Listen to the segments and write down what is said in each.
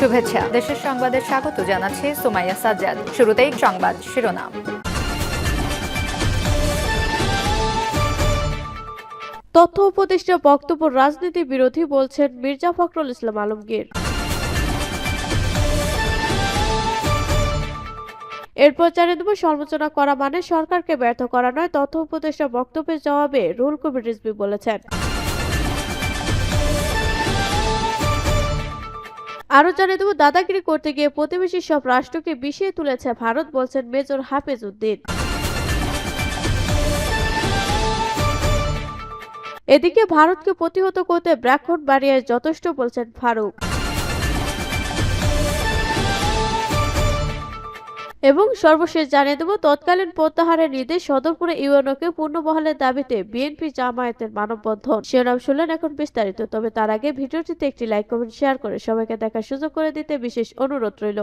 শুভেচ্ছা। দেশের সংবাদে স্বাগত জানাচ্ছি সুমাইয়া সাজ্জাদ। শুরুতেই সংবাদ শিরোনাম। তথ্য উপদেষ্টা বক্তব্য রাজনীতি বিরোধী বলছেন মির্জা ফখরুল ইসলাম আলমগীর। এরপর জানিয়ে দেব, সমালোচনা করা মানে সরকারকে ব্যর্থ করা নয়, তথ্য উপদেষ্টা বক্তব্যের জবাবে রুল কবির রিজভি বলেছেন। আরও জানিয়ে দেব, দাদাগিরি করতে গিয়ে প্রতিবেশী সব রাষ্ট্রকে বিষিয়ে তুলেছে ভারত, বলছেন মেজর হাফিজ উদ্দিন। এদিকে ভারতকে প্রতিহত করতে ব্রাহ্মণবাড়িয়ায় যথেষ্ট বলছেন ফারুক। এবং সর্বশেষ জানিয়ে দেব, তৎকালীন প্রত্যাহারের নির্দেশ সদরপুরে ইউএনওকে পূর্ণ বহালের দাবিতে বিএনপি জামায়াতের মানববন্ধন। শিরোনাম শুনলেন এখন বিস্তারিত, তবে তার আগে ভিডিওটিতে একটি লাইক, কমেন্ট, শেয়ার করে সবাইকে দেখার সুযোগ করে দিতে বিশেষ অনুরোধ রইল।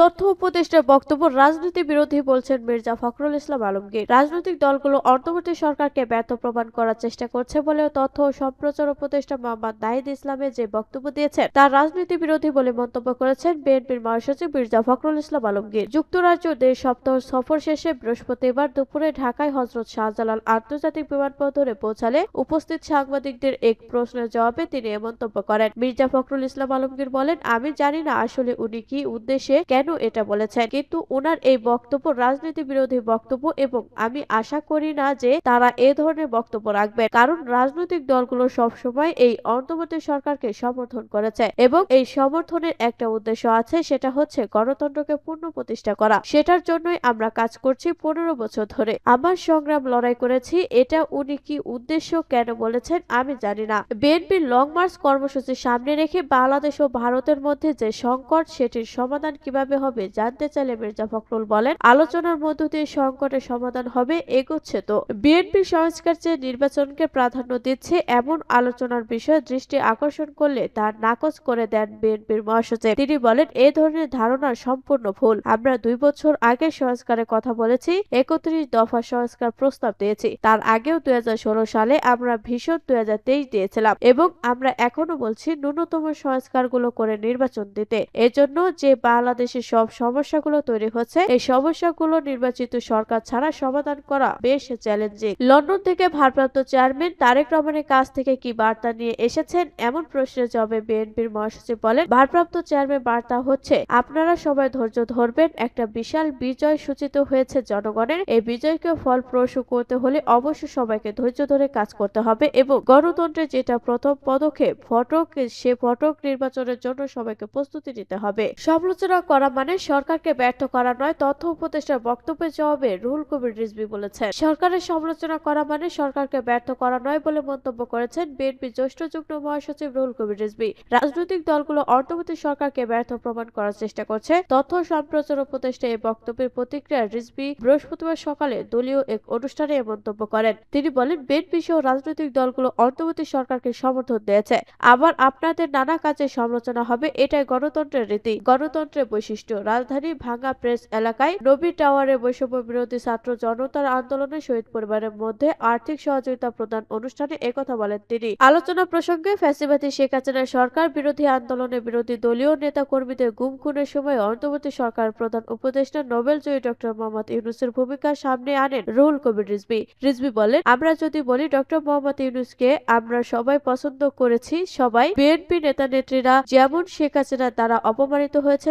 তথ্য উপদেষ্টার বক্তব্য রাজনীতি বিরোধী বলছেন মির্জা ফখরুল ইসলাম আলমগীর। রাজনৈতিক দলগুলো অন্তর্বর্তী সরকারকে ব্যর্থ প্রমাণ করার চেষ্টা করছে বলেও তথ্য ও সম্প্রচার উপদেষ্টা মোহাম্মদ নাহিদ ইসলামের যে বক্তব্য দিয়েছেন তার রাজনীতি বিরোধী বলে মন্তব্য করেছেন বিএনপির মহাসচিব মির্জা ফখরুল ইসলাম আলমগীর। যুক্তরাজ্য দেশ সপ্তাহ সফর শেষে বৃহস্পতিবার দুপুরে ঢাকায় হজরত শাহজালাল আন্তর্জাতিক বিমানবন্দরে পৌঁছালে উপস্থিত সাংবাদিকদের এক প্রশ্নের জবাবে তিনি এ মন্তব্য করেন। মির্জা ফখরুল ইসলাম আলমগীর বলেন, আমি জানি না আসলে উনি কি উদ্দেশ্যে কেন এটা বলেছেন। কিন্তু ওনার এই বক্তব্য, রাজনীতি বিরোধী বক্তব্য এবং আমি আশা করি না যে তারা এ ধরনের বক্তব্য রাখবেন। কারণ রাজনৈতিক দলগুলো সবসময় এই অন্তর্বর্তী সরকারকে সমর্থন করেছে এবং এই সমর্থনের একটা উদ্দেশ্য আছে, সেটা হচ্ছে গণতন্ত্রকে পূর্ণ প্রতিষ্ঠা করা। সেটার জন্যই আমরা কাজ করছি পনেরো বছর ধরে। আমার সংগ্রাম লড়াই করেছি, এটা উনি কি উদ্দেশ্য কেন বলেছেন আমি জানি না। বিএনপির লং মার্চ কর্মসূচি সামনে রেখে বাংলাদেশ ও ভারতের মধ্যে যে সংকট, সেটির সমাধান কীভাবে হবে, জানতে চাইলে মির্জা ফখরুল বলেন, আলোচনার মধ্য দিয়ে সংকটের সমাধান হবে, এগোচ্ছে তো। বিএনপি সংস্কার চেয়ে নির্বাচনকে প্রাধান্য দিচ্ছে, এমন আলোচনার বিষয়ে দৃষ্টি আকর্ষণ করলে তা নাকচ করে দেন বিএনপির মহাসচিব। তিনি বলেন, এ ধরনের ধারণা সম্পূর্ণ ভুল। আমরা দুই বছর আগে সংস্কারের কথা বলেছি, একত্রিশ দফা সংস্কার প্রস্তাব দিয়েছি। তার আগেও দুই হাজার ষোলো সালে আমরা ভীষণ দুই হাজার তেইশ দিয়েছিলাম এবং আমরা এখনও বলছি, ন্যূনতম সংস্কারগুলো করে নির্বাচন দিতে। এজন্য যে বাংলাদেশের সব সমস্যাগুলো তৈরি হচ্ছে। এই সমস্যাগুলো নির্বাচিত সরকার ছাড়া সমাধান করা বেশ চ্যালেঞ্জিং লন্ডন থেকে ভারপ্রাপ্ত চেয়ারম্যান তারেক রহমানের কাছ থেকে কি বার্তা নিয়ে এসেছেন? এমন প্রশ্নের জবাবে বিএনপির মহাসচিব বলেন, ভারপ্রাপ্ত চেয়ারম্যান বার্তা হচ্ছে, আপনারা সবাই ধৈর্য ধরবেন, একটা বিশাল বিজয় সূচিত হয়েছে জনগণের। এই বিজয়কে ফল ফলপ্রসূ করতে হলে অবশ্যই সবাইকে ধৈর্য ধরে কাজ করতে হবে এবং গণতন্ত্রের যেটা প্রথম পদক্ষেপ, ফটক, সে ফটক নির্বাচনের জন্য সবাইকে প্রস্তুতি নিতে হবে। সমালোচনা করা মানে সরকারকে ব্যর্থ করা নয়, তথ্য উপদেষ্টার বক্তব্যের জবাবে রুহুল কবির রিজভি বলেছেন। সরকারের সমালোচনা করা মানে সরকারকে ব্যর্থ করা নয় বলে মন্তব্য করেছেন বিএনপি জ্যেষ্ঠ যুগ্ম মহাসচিব রুহুল কবির রিজভি। রাজনৈতিক দলগুলো অর্থবর্তী সরকারকে ব্যর্থ প্রমাণ করার চেষ্টা করছে। তথ্য সম্প্রচার উপদেষ্টা এই বক্তব্যের প্রতিক্রিয়া রিজভি বৃহস্পতিবার সকালে দলীয় এক অনুষ্ঠানে মন্তব্য করেন। তিনি বলেন, বিএনপি সহ রাজনৈতিক দলগুলো অন্তর্বর্তী সরকারকে সমর্থন দিয়েছে। আবার আপনাদের নানা কাজে সমালোচনা হবে, এটাই গণতন্ত্রের রীতি। গণতন্ত্রের বৈশিষ্ট্য। রাজধানী ভাঙ্গা প্রেস এলাকায় নবী টাওয়ারে বৈষম্য বিরোধী ছাত্র জনতার আন্দোলনে শহীদ পরিবারের মধ্যে আর্থিক সহযোগিতা প্রদান অনুষ্ঠানে একথা বলেন তিনি। আলোচনা প্রসঙ্গে ফ্যাসিবাদী শেখ হাসিনার সরকার বিরোধী আন্দোলনে বিরোধী দলীয় নেতা কর্মীদের গুম খুনের সময় অন্তর্বর্তী সরকার প্রধান উপদেষ্টা নোবেল জয়ী ডক্টর মোহাম্মদ ইউনুসের ভূমিকা সামনে আনেন রুহুল কবির রিজবি রিজভি বলেন, আমরা যদি বলি ডক্টর মোহাম্মদ ইউনুসকে আমরা সবাই পছন্দ করেছি, সবাই বিএনপি নেতা নেত্রীরা যেমন শেখ হাসিনার দ্বারা অপমানিত হয়েছে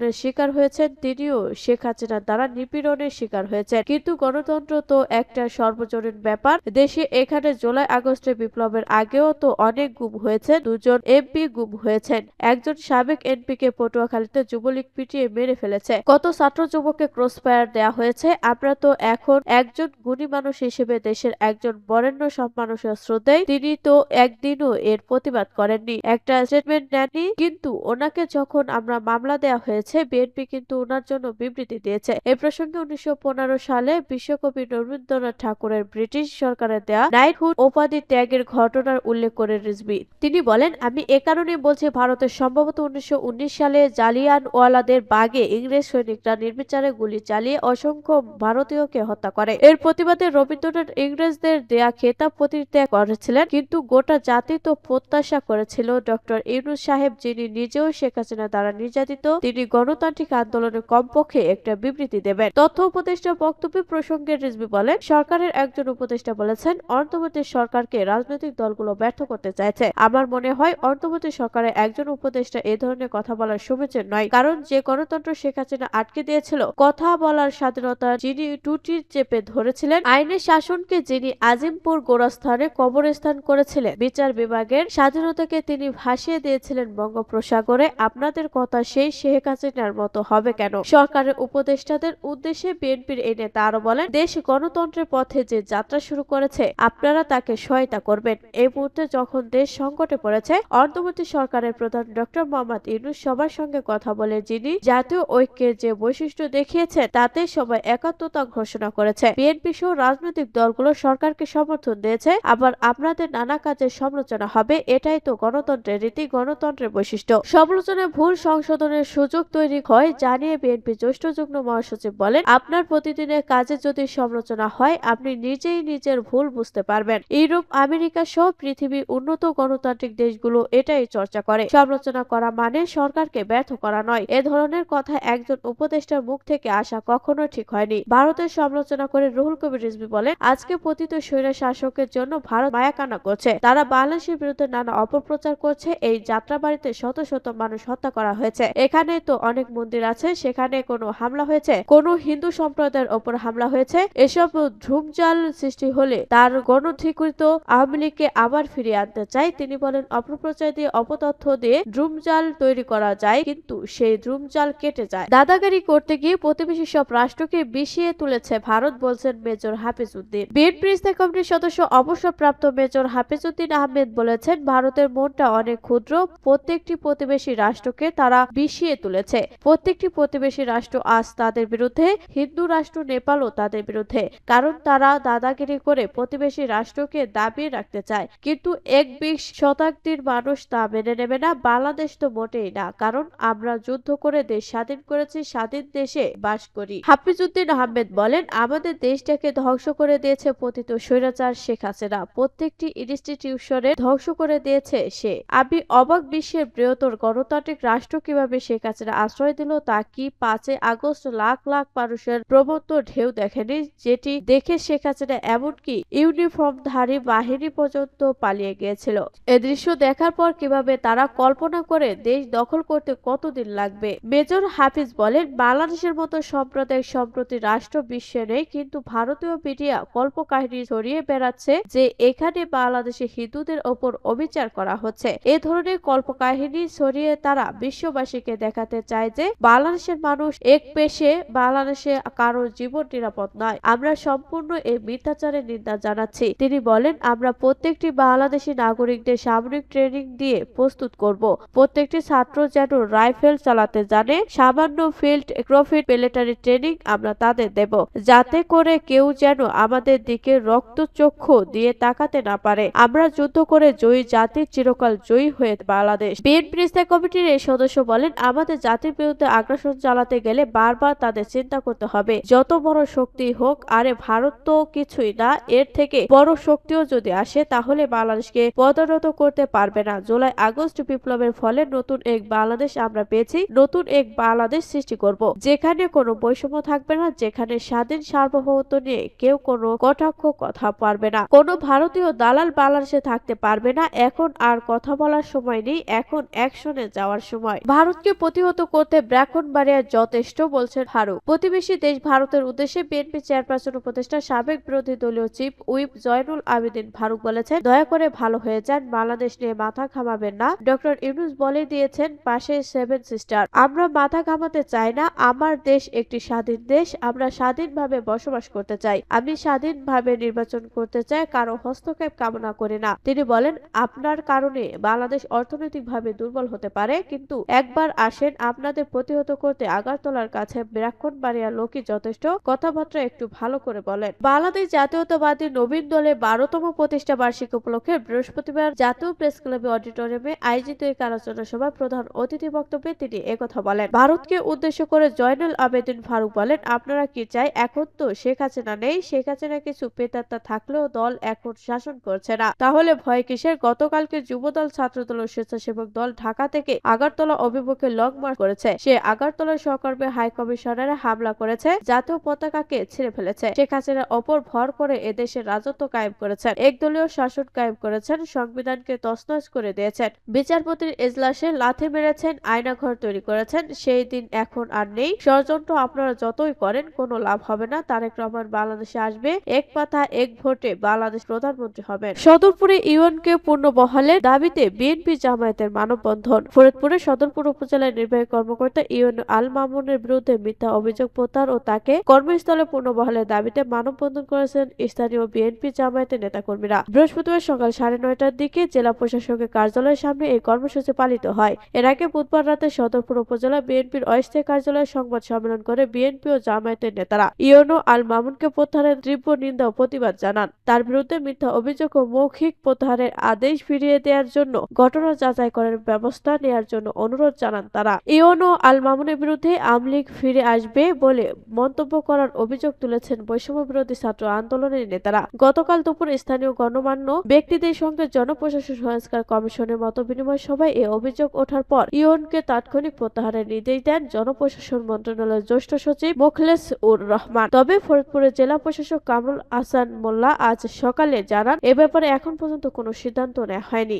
নির্যাতনের শিকার হয়েছেন তিনিও শেখ হাসিনার দ্বারা নিপীড়নের শিকার হয়েছেন। কিন্তু গণতন্ত্র তো একটা সর্বজনীন ব্যাপার। দেশে এখানে জুলাই আগস্টের বিপ্লবের আগেও তো অনেক গুম হয়েছে দুজন এমপি গুম হয়েছেন। একজন সাবেক এমপি কে পটুয়াখালীতে যুবলীগ পিটিয়ে মেরে ফেলেছে। কত ছাত্র যুবককে ক্রস ফায়ার দেওয়া হয়েছে? আমরা তো এখন একজন গুণী মানুষ হিসেবে দেশের একজন বরেণ্য সব মানুষের শ্রদ্ধেয় তিনি তো একদিনও এর প্রতিবাদ করেননি। একটা স্টেটমেন্ট নেননি, কিন্তু ওনাকে যখন আমরা মামলা দেওয়া হয়েছে দিয়েছে বিএনপি কিন্তু ওনার জন্য বিবৃতি দিয়েছে। এ প্রসঙ্গে উনিশশো পনেরো সালে বিশ্বকবি রবীন্দ্রনাথ ঠাকুরের ব্রিটিশ সরকারের দেয়া নাইটহুড উপাধি ত্যাগের ঘটনার উল্লেখ করে রিজভি। তিনি বলেন, আমি এ কারণেই বলছি ভারতের সম্ভবত উনিশশো সালে জালিয়ানওয়ালাদের বাগে ইংরেজ সৈনিকরা নির্বিচারে গুলি চালিয়ে অসংখ্য ভারতীয়কে হত্যা করে। এর প্রতিবাদে রবীন্দ্রনাথ ইংরেজদের দেয়া খেতাব পরিত্যাগ করেছিলেন, কিন্তু গোটা জাতি তো প্রত্যাশা করেছিল। ডক্টর ইউনুস সাহেব, যিনি নিজেও শেখ হাসিনা দ্বারা নির্যাতিত, তিনি গণতান্ত্রিক আন্দোলনের কমপক্ষে একটা বিবৃতি দেবেন। তথ্য উপদেষ্টা বক্তব্যে প্রসঙ্গে রিজভি বলেন, সরকারের একজন উপদেষ্টা বলেছেন, অন্তর্বর্তী সরকারকে রাজনৈতিক দলগুলো ব্যর্থ করতে চাইছে। আমার মনে হয়, অন্তর্বর্তী সরকারের একজন উপদেষ্টা এ ধরনের কথা বলার সমীচীন নয়। কারণ যে গণতন্ত্র শেখ হাসিনা আটকে দিয়েছিল, কথা বলার স্বাধীনতা যিনি টুটির চেপে ধরেছিলেন, আইনের শাসনকে যিনি আজিমপুর গোরস্থানে কবরস্থান করেছিলেন, বিচার বিভাগের স্বাধীনতাকে তিনি ভাসিয়ে দিয়েছিলেন বঙ্গোপসাগরে। আপনাদের কথা সেই শেখ হাসিনার মতো হবে কেন? সরকারের উপদেষ্টাদের উদ্দেশ্যে বিএনপির এই নেতা আরও বলেন, দেশ গণতন্ত্রের পথে যে যাত্রা শুরু করেছে, আপনারা তাকে সহায়তা করবেন। এই মুহূর্তে যখন দেশ সংকটে পড়েছে, অন্তর্বর্তী সরকারের প্রধান ডক্টর মোহাম্মদ ইউনুস সবার সঙ্গে কথা বলে যিনি জাতীয় ঐক্যের যে বৈশিষ্ট্য দেখিয়েছে তাতে সবাই একাত্মতা ঘোষণা করেছে। বিএনপি সহ রাজনৈতিক দলগুলো সরকারকে সমর্থন দিয়েছে, আবার আপনাদের নানা কাজের সমালোচনা হবে, এটাই তো গণতন্ত্রের রীতি, গণতন্ত্রের বৈশিষ্ট্য। সমালোচনায় ভুল সংশোধনের সুযোগ তৈরি হয় জানিয়ে বিএনপি জ্যেষ্ঠ যুগ্ম মহাসচিব বলেন, আপনার প্রতিদিনের কাজে যদি সমালোচনা হয়, আপনি নিজেই নিজের ভুল বুঝতে পারবেন। ইউরোপ আমেরিকা সহ পৃথিবীর উন্নত গণতান্ত্রিক দেশগুলো এটাই চর্চা করে। সমালোচনা করা মানে সরকারকে ব্যর্থ করা নয়। এ ধরনের কথা একজন উপদেষ্টার মুখ থেকে আসা কখনো ঠিক হয়নি। ভারতের সমালোচনা করে রুহুল কবির রিজভি বলেন, আজকে পতিত স্বৈরা শাসকের জন্য ভারত মায়াকানা করছে। তারা বাংলাদেশের বিরুদ্ধে নানা অপপ্রচার করছে। এই যাত্রাবাড়িতে শত শত মানুষ হত্যা করা হয়েছে। এখানে তো অনেক মন্দির আছে, সেখানে কোনো হামলা হয়েছে, কোনো হিন্দু সম্প্রদায়ের ওপর হামলা হয়েছে, এসব ধূমজাল সৃষ্টি হলে তার গণধিকৃত আওয়ামী লীগকে আবার ফিরিয়ে আনতে চাই তিনি বলেন, অপপ্রচার দিয়ে অপতথ্য দিয়ে ড্রুমজাল তৈরি করা যায়, কিন্তু সেই ড্রুমজাল কেটে যায়। দাদাগারি করতে গিয়ে প্রতিবেশী সব রাষ্ট্রকে বিষিয়ে তুলেছে ভারত, বলছেন মেজর হাফিজ উদ্দিন বিএনপি স্থায়ী কমিটির সদস্য, অবসরপ্রাপ্ত মেজর হাফিজ উদ্দিন আহমেদ বলেছেন, ভারতের মনটা অনেক ক্ষুদ্র, প্রত্যেকটি প্রতিবেশী রাষ্ট্রকে তারা বিষিয়ে তুলেছে। প্রত্যেকটি প্রতিবেশী রাষ্ট্র আজ তাদের বিরুদ্ধে, হিন্দু রাষ্ট্র নেপালও তাদের বিরুদ্ধে, কারণ তারা দাদাগিরি করে প্রতিবেশী রাষ্ট্রকে দাবিয়ে রাখতে চায়। কিন্তু এক বিশ শতাব্দীর মানুষ তা মেনে নেবে না, বাংলাদেশ তো মোটেই না, কারণ আমরা যুদ্ধ করে দেশ স্বাধীন করেছি, স্বাধীন দেশে বাস করি। হাফিজউদ্দিন আহমেদ বলেন, আমাদের দেশটাকে ধ্বংস করে দিয়েছে পতিত স্বৈরাচার শেখ হাসিনা। প্রত্যেকটি ইনস্টিটিউশনে ধ্বংস করে দিয়েছে সে। আমি অবাক বিশ্বের বৃহত্তর গণতান্ত্রিক রাষ্ট্র কীভাবে শেখ হাসিনা আশ্রয় দিল তা কি পাঁচে আগস্ট লাখ লাখ মানুষের প্রবত্ত ঢেউ দেখেনি? যেটি দেখে শেখ হাসিনা এমনকি ইউনিফর্মধারী বাহিনী পর্যন্ত পালিয়ে গিয়েছিল। এ দৃশ্য দেখার পর কীভাবে তারা কল্পনা করে দেশ দখল করতে কতদিন লাগবে? মেজর হাফিজ বলেন, বাংলাদেশের মতো সাম্প্রদায়িক সম্প্রতি রাষ্ট্র বিশ্বে নেই, কিন্তু ভারতীয় মিডিয়া কল্পকাহিনী ছড়িয়ে বেড়াচ্ছে যে এখানে বাংলাদেশে হিন্দুদের ওপর অবিচার করা হচ্ছে। এ ধরনের কল্পকাহিনী ছড়িয়ে তারা বিশ্ববাসীকে দেখাতে চায় যে বাংলাদেশের মানুষ এক পেশে বাংলাদেশে কারও জীবন নিরাপদ নয়। আমরা সম্পূর্ণ এই মিথ্যাচারের নিন্দা জানাচ্ছি। তিনি বলেন, আমরা প্রত্যেকটি বাংলাদেশি নাগরিকদের সামরিক ট্রেনিং দিয়ে প্রস্তুত করব। প্রত্যেকটি ছাত্র যেন রাইফেল চালাতে জানে, সামান্য ফিল্ড প্রফিট মিলিটারি ট্রেনিং আমরা তাদের দেব, যাতে করে কেউ যেন আমাদের দিকে রক্তচক্ষু দিয়ে তাকাতে না পারে। আমরা যুদ্ধ করে জয়ী জাতির চিরকাল জয়ী হয়ে বাংলাদেশ। বিএনপি কমিটির এই সদস্য বলেন, আমাদের জাতির বিরুদ্ধে আগ্রাসন চালাতে গেলে বারবার তাদের চিন্তা করতে হবে। যত বড় শক্তি হোক, আরে ভারত তো কিছুই না, এর থেকে বড় শক্তিও যদি আসে, তাহলে বাংলাদেশকে পদানত করতে পারবে না। জুলাই আগস্ট বিপ্লবের ফলে নতুন এক বাংলাদেশ আমরা পেয়েছি, নতুন এক বাংলাদেশ সৃষ্টি করব। যেখানে কোনো বৈষম্য থাকবে না, যেখানে স্বাধীন সার্বভৌমত্ব নিয়ে কেউ কোনো কটাক্ষ কথা পারবে না। কোনো ভারতীয় দালাল বাংলাদেশে থাকতে পারবে না, এখন আর কথা বলার সময় নেই, এখন অ্যাকশনে যাওয়ার সময়। ভারতকে প্রতিহত করতে ব্রাহ্মণবাড়িয়া যথেষ্ট বলছেন ফারুক প্রতিবেশী দেশ ভারতের উদ্দেশ্যে বিএনপি চেয়ারপারসন উপদেষ্টা সাবেক বিরোধী দলীয় চিফ উইপ জয়নুল আবেদিন ফারুক বলেছেন, দয়া করে ভালো হয়ে যান, বাংলাদেশ নিয়ে মাথা ঘামাবেন না। ডক্টর ইউনুস বলে দিয়েছেন, পাশে সেভেন সিস্টার। আমরা মাথা ঘামাতে চাই না, আমার দেশ একটি স্বাধীন দেশ, আমরা স্বাধীনভাবে বসবাস করতে চাই। আমি স্বাধীনভাবে নির্বাচন করতে চাই, কারও হস্তক্ষেপ কামনা করি না। তিনি বলেন, আপনার কারণে বাংলাদেশ অর্থনৈতিকভাবে দুর্বল হতে পারে, কিন্তু একবার আসেন আমরা আপনাদের প্রতিহত করতে আগারতলার কাছে ব্রাহ্মণবাড়িয়া লোকই যথেষ্ট, কথাবার্তা একটু ভালো করে বলেন। বাংলাদেশ জাতীয়তাবাদী নবীন দলের বারোতম প্রতিষ্ঠা বার্ষিকী উপলক্ষে বৃহস্পতিবার জাতীয় প্রেস ক্লাবে অডিটোরিয়ামে আয়োজিত এক আলোচনা সভায় প্রধান অতিথি বক্তব্যে তিনি একথা বলেন। ভারতকে উদ্দেশ্য করে জয়নুল আবেদিন ফারুক বলেন, আপনারা কি চাই? এখন তো শেখ হাসিনা নেই। শেখ হাসিনা কিছু পেতাত্তা থাকলেও দল এখন শাসন করছে না। তাহলে ভয় কিসের? গতকালকে যুবদল ছাত্রদল ও স্বেচ্ছাসেবক দল ঢাকা থেকে আগারতলা অভিমুখে লং মার্চ করেছে। সে আগারতলার সহকর্মী হাই কমিশনারে হামলা করেছে, জাতীয় পতাকাকে ছিঁড়ে ফেলেছে। শেখ হাসিনার ওপর ভর করে এদেশের রাজত্ব কায়েম করেছেন। একদলীয় শাসন কায়েম করেছেন, সংবিধানকে তছনছ করে দিয়েছেন। বিচারপতির এজলাসে লাথি মেরেছেন, আয়নাঘর তৈরি করেছেন। সেই দিন এখন আর নেই। ষড়যন্ত্র আপনারা যতই করেন, কোনো লাভ হবে না। তারেক রহমান বাংলাদেশে আসবে, এক পাতা, এক ভোটে বাংলাদেশ প্রধানমন্ত্রী হবেন। সদরপুরে ইউএনকে পূর্ণ বহালের দাবিতে বিএনপি জামায়াতের মানববন্ধন। ফরিদপুরে সদরপুর উপজেলার নির্বাহী কর্মকর্তা ইউএন আল মামুনের বিরুদ্ধে মিথ্যা অভিযোগ প্রত্যাহার ও তাকে কর্মস্থলে পূর্ণ বহালের দাবিতে মানববন্ধন করেছেন স্থানীয় বিএনপি জামায়াতের নেতাকর্মীরা। বৃহস্পতিবার সকাল সাড়ে নয়টার দিকে জেলা প্রশাসকের কার্যালয়ের সামনে এই কর্মসূচি পালিত হয়। এর আগে বুধবার রাতে সদরপুর উপজেলা বিএনপির অস্থায়ী কার্যালয়ে সংবাদ সম্মেলন করে বিএনপি ও জামায়াতের নেতারা ইউনো আল মামুনকে প্রত্যাহারের তীব্র নিন্দা ও প্রতিবাদ জানান। তার বিরুদ্ধে মিথ্যা অভিযোগ ও মৌখিক প্রত্যাহারের আদেশ ফিরিয়ে দেওয়ার জন্য ঘটনা যাচাই করার ব্যবস্থা নেওয়ার জন্য অনুরোধ জানান তারা। ইউনো আল মামুনের বিরুদ্ধে আমলিগ ফিরে আসবে বলে মন্তব্য করার অভিযোগ তুলেছেন বৈষম্য বিরোধী ছাত্র আন্দোলনের নেতারা। গতকাল দুপুর স্থানীয় গণমান্য ব্যক্তিদের সঙ্গে জনপ্রশাসন সংস্কার কমিশনের মত বিনিময় সভায় এ অভিযোগ ওঠার পর ইউনকে তাৎক্ষণিক প্রত্যাহারের নির্দেশ দেন জনপ্রশাসন মন্ত্রণালয়ের জ্যেষ্ঠ সচিব মোখলেস উর রহমান। তবে ফরিদপুরের জেলা প্রশাসক কামরুল আহসান মোল্লা আজ সকালে জানান, এ ব্যাপারে এখন পর্যন্ত কোনো সিদ্ধান্ত নেওয়া হয়নি।